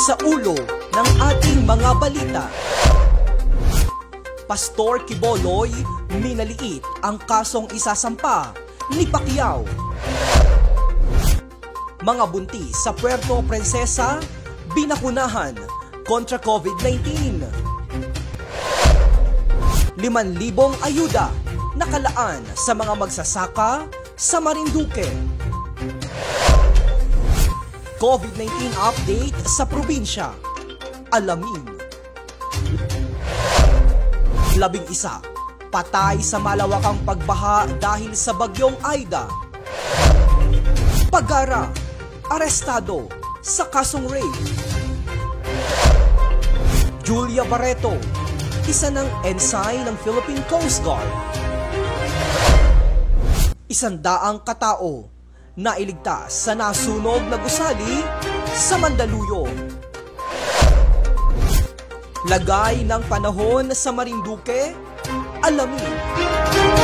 sa ulo ng ating mga balita. Pastor Kiboloy, minaliit ang kasong isasampa ni Pacquiao. Mga buntis sa Puerto Princesa, binakunahan kontra COVID-19. 5,000 ayuda nakalaan sa mga magsasaka sa Marinduque. COVID-19 update sa probinsya. Alamin. Labing isa, patay sa malawakang pagbaha dahil sa bagyong Aida. Pagara, arestado sa kasong rape. Julia Barreto, isa ng ensign ng Philippine Coast Guard. Isandaang katao na iligtas sa nasunog na gusali sa Mandaluyong. Lagay ng panahon sa Marinduque, alamin.